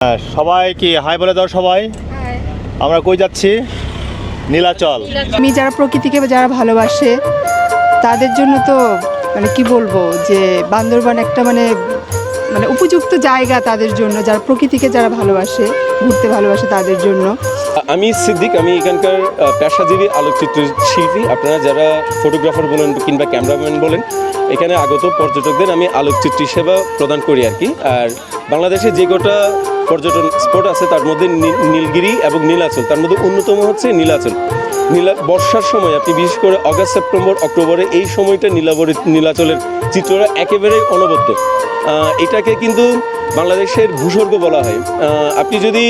হ্যাঁ, সবাই কি হাই বলে দাও সবাই? আমরা কই যাচ্ছি? নীলাচল। আমি যারা প্রকৃতিকে যারা ভালোবাসে তাদের জন্য তো মানে কি বলব যে বান্দরবান একটা মানে মানে উপযুক্ত জায়গা তাদের জন্য যারা প্রকৃতিকে যারা ভালোবাসে ঘুরতে ভালোবাসে তাদের জন্য। আমি সিদ্দিক আমি এখানকার পেশাজীবী আলোকচিত্র শিল্পী। আপনারা যারা ফটোগ্রাফার বলেন কিংবা ক্যামেরাম্যান বলেন এখানে আগত পর্যটকদের আমি আলোকচিত্রী সেবা প্রদান করি আর কি। আর বাংলাদেশে যে কটা পর্যটন স্পট আছে, তার মধ্যে নীলগিরি এবং নীলাচল। তার মধ্যে অন্যতম হচ্ছে নীলাচল। নীলা, বর্ষার সময় আপনি বিশেষ করে অগাস্ট, সেপ্টেম্বর, অক্টোবরে এই সময়টা নীলাবরী, নীলাচলের চিত্রটা একেবারেই অনবদ্য। এটাকে কিন্তু বাংলাদেশের ভূস্বর্গ বলা হয়। আপনি যদি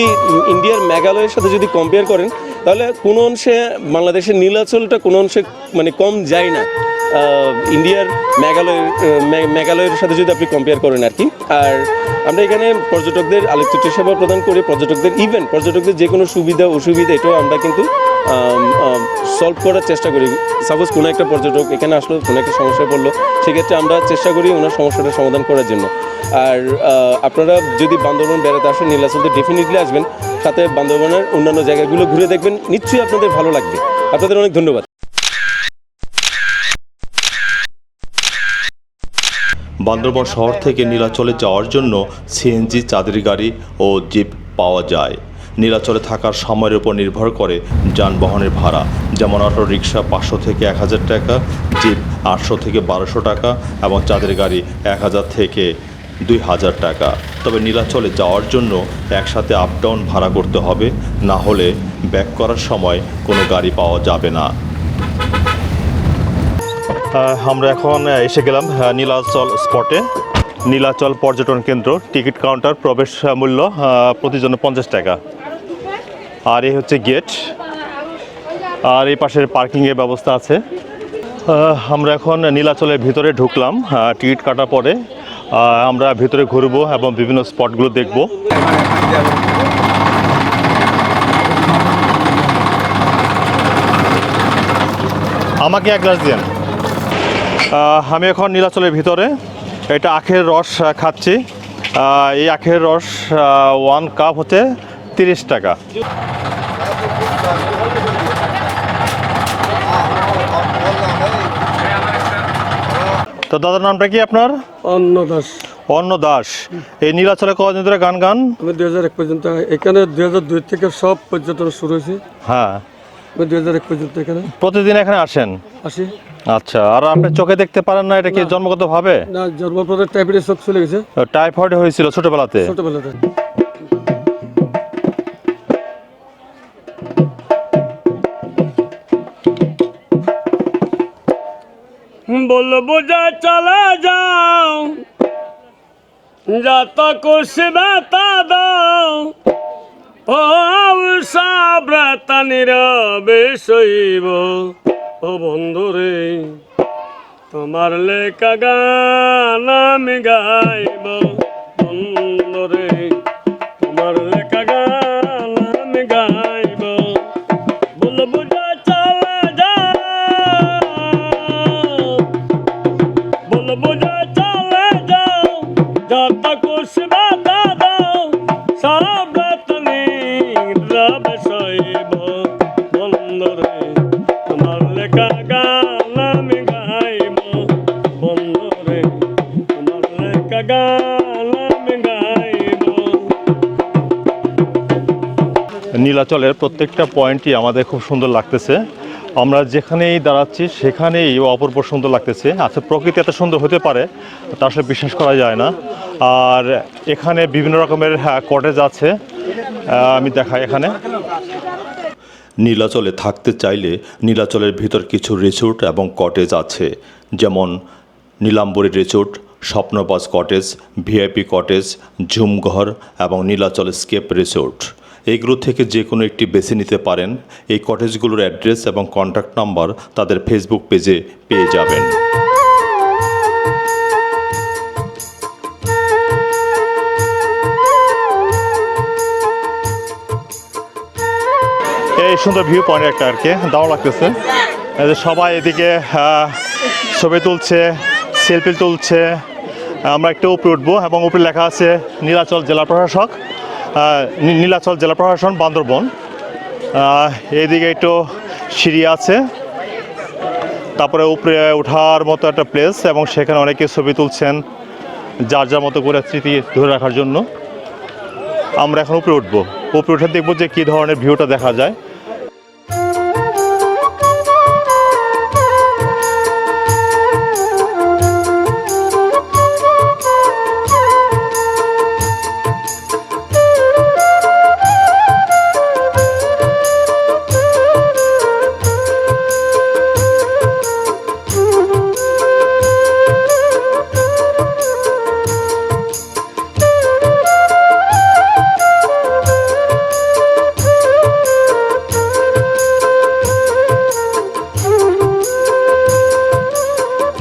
ইন্ডিয়ার মেঘালয়ের সাথে যদি কম্পেয়ার করেন, তাহলে কোনো অংশে বাংলাদেশের নীলাচলটা কোনো অংশে মানে কম যায় না। ইন্ডিয়ার মেঘালয়ের মেঘালয়ের সাথে যদি আপনি কম্পেয়ার করেন আর কি, আর আমরা এখানে পর্যটকদের আলোকচিত্র সেবা প্রদান করি, পর্যটকদের ইভেন পর্যটকদের যে কোনো সুবিধা, অসুবিধা, এটাও আমরা কিন্তু সলভ করার চেষ্টা করি। সাপোজ কোনো একটা পর্যটক এখানে আসলো, কোনো একটা সমস্যায় পড়ল, সেক্ষেত্রে আমরা চেষ্টা করি ওনার সমস্যাটা সমাধান করার জন্য। আর আপনারা যদি বান্দরবান বেড়াতে আসেন নীলাচলতে ডেফিনেটলি আসবেন, সাথে বান্দরবনের অন্যান্য জায়গাগুলো ঘুরে দেখবেন, নিশ্চয়ই আপনাদের ভালো লাগবে। আপনাদের অনেক ধন্যবাদ। বান্দরবন শহর থেকে নীলাচলে যাওয়ার জন্য সিএনজি, চাঁদের গাড়ি ও জিপ পাওয়া যায়। নীলাচলে থাকার সময়ের উপর নির্ভর করে যানবাহনের ভাড়া, যেমন অটো রিক্সা পাঁচশো থেকে এক হাজার টাকা, জিপ আটশো থেকে বারোশো টাকা এবং চাঁদের গাড়ি এক হাজার থেকে দুই হাজার টাকা। তবে নীলাচলে যাওয়ার জন্য একসাথে আপ ডাউন ভাড়া করতে হবে, না হলে ব্যাক করার সময় কোনো গাড়ি পাওয়া যাবে না। আমরা এখন এসে গেলাম নীলাচল স্পটে নীলাচল পর্যটন কেন্দ্র টিকিট কাউন্টার প্রবেশ মূল্য প্রতিজন পঞ্চাশ টাকা। আর এই হচ্ছে গেট আর এই পাশের পার্কিংয়ের ব্যবস্থা আছে। আমরা এখন নীলাচলের ভিতরে ঢুকলাম টিকিট কাটার পরে। আমরা ভিতরে ঘুরবো এবং বিভিন্ন স্পটগুলো দেখব। আমাকে এক গ্লাস আহ, আমি এখন নীলাচলের ভিতরে। এটা আখের রস খাচ্ছি। এই আখের রস ওয়ান কাপ হচ্ছে তিরিশ টাকা। তো দাদার নামটা কি আপনার? অন্ন দাস অন্ন দাস এই নীলাচলে কদিন ধরে গান গান? আমি দুই হাজার এক পর্যন্ত এখানে দুই হাজার দুই থেকে সব পর্যটন শুরু হয়েছে। হ্যাঁ। পর্যন্ত এখানে। প্রতিদিন এখানে আসেন? আসি। আচ্ছা আর আপনি চোখে দেখতে পারেন না এটা কি জন্মগত ভাবে না জন্মপদের টাইপের সব চলে গেছে। টাইফয়েড হয়েছিল ছোটবেলাতে? ছোটবেলাতে। বলব যে চলে যাও। যত খুশি বেতা দাও। ও সাব্রতা নীরবে শৈব। ও বন্ধুরে তোমার লেখা গান আমি গাইব। নীলাচলের প্রত্যেকটা পয়েন্টই আমাদের খুব সুন্দর লাগতেছে। আমরা যেখানেই দাঁড়াচ্ছি, সেখানেই অপূর্ব সুন্দর লাগতেছে। আচ্ছা প্রকৃতি এত সুন্দর হতে পারে তা আসলে বিশ্বাস করা যায় না। আর এখানে বিভিন্ন রকমের কটেজ আছে। আমি দেখাই এখানে। নীলাচলে থাকতে চাইলে নীলাচলের ভিতর কিছু রিসোর্ট এবং কটেজ আছে। যেমন Nilambori resort Swapnobash cottage VIP cottage Jhumghor এবং নীলাচল স্কেপ রিসোর্ট এইগুলো থেকে যে কোনো একটি বেছে নিতে পারেন। এই কটেজগুলোর অ্যাড্রেস এবং কন্ট্যাক্ট নাম্বার তাদের ফেসবুক পেজে পেয়ে যাবেন। এই সুন্দর ভিউ পয়েন্ট একটা আর কি দাও লাগতেছে। সবাই এদিকে ছবি তুলছে সেলফি তুলছে। আমরা একটু উপরে উঠবো এবং উপরে লেখা আছে, নীলাচল জেলা প্রশাসক। নীলাচল জেলা প্রশাসন বান্দরবন। এদিকে একটু সিঁড়ি আছে। তারপরে উপরে ওঠার মতো একটা প্লেস এবং সেখানে অনেকে ছবি তুলছেন যার যার মতো করে স্মৃতি ধরে রাখার জন্য। আমরা এখন উপরে উঠবো। উপরে উঠে দেখব যে কী ধরনের ভিউটা দেখা যায়।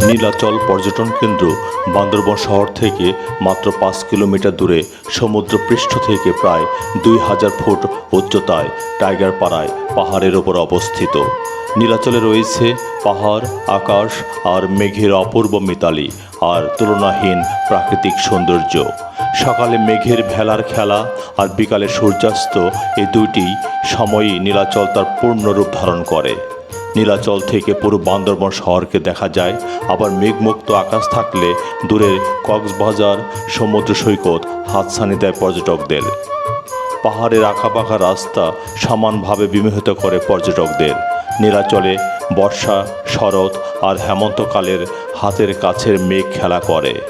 নীলাচল পর্যটন কেন্দ্র বান্দরবন শহর থেকে মাত্র পাঁচ কিলোমিটার দূরে সমুদ্র পৃষ্ঠ থেকে প্রায় দুই হাজার ফুট উচ্চতায়, টাইগার পাড়ায় পাহাড়ের ওপর অবস্থিত। নীলাচলে রয়েছে পাহাড়, আকাশ আর মেঘের অপূর্ব মিতালি আর তুলনাহীন প্রাকৃতিক সৌন্দর্য। সকালে মেঘের ভেলার খেলা আর বিকালে সূর্যাস্ত এই দুইটি সময়ই নীলাচল তার পূর্ণরূপ ধারণ করে। নীলাচল থেকে পুরো বান্দরবন শহরকে দেখা যায়। আবার মেঘমুক্ত আকাশ থাকলে দূরের কক্সবাজার, সমুদ্র সৈকত, হাতছানি দেয় পর্যটকদের। পাহাড়ের আঁকাবাঁকা রাস্তা সমানভাবে বিমোহিত করে পর্যটকদের। নীলাচলে বর্ষা, শরৎ আর হেমন্তকালের হাতের কাছের মেঘ খেলা করে।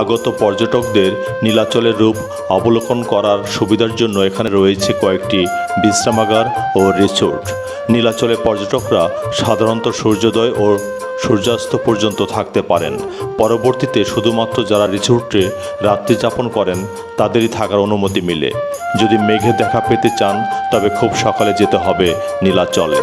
আগত পর্যটকদের নীলাচলের রূপ অবলোকন করার সুবিধার জন্য এখানে রয়েছে কয়েকটি বিশ্রামাগার ও রিসোর্ট। নীলাচলে পর্যটকরা সাধারণত সূর্যোদয় ও সূর্যাস্ত পর্যন্ত থাকতে পারেন। পরবর্তীতে শুধুমাত্র যারা রিসোর্টে রাত্রি যাপন করেন, তাদেরই থাকার অনুমতি মিলে। যদি মেঘে দেখা পেতে চান, তবে খুব সকালে যেতে হবে নীলাচলে।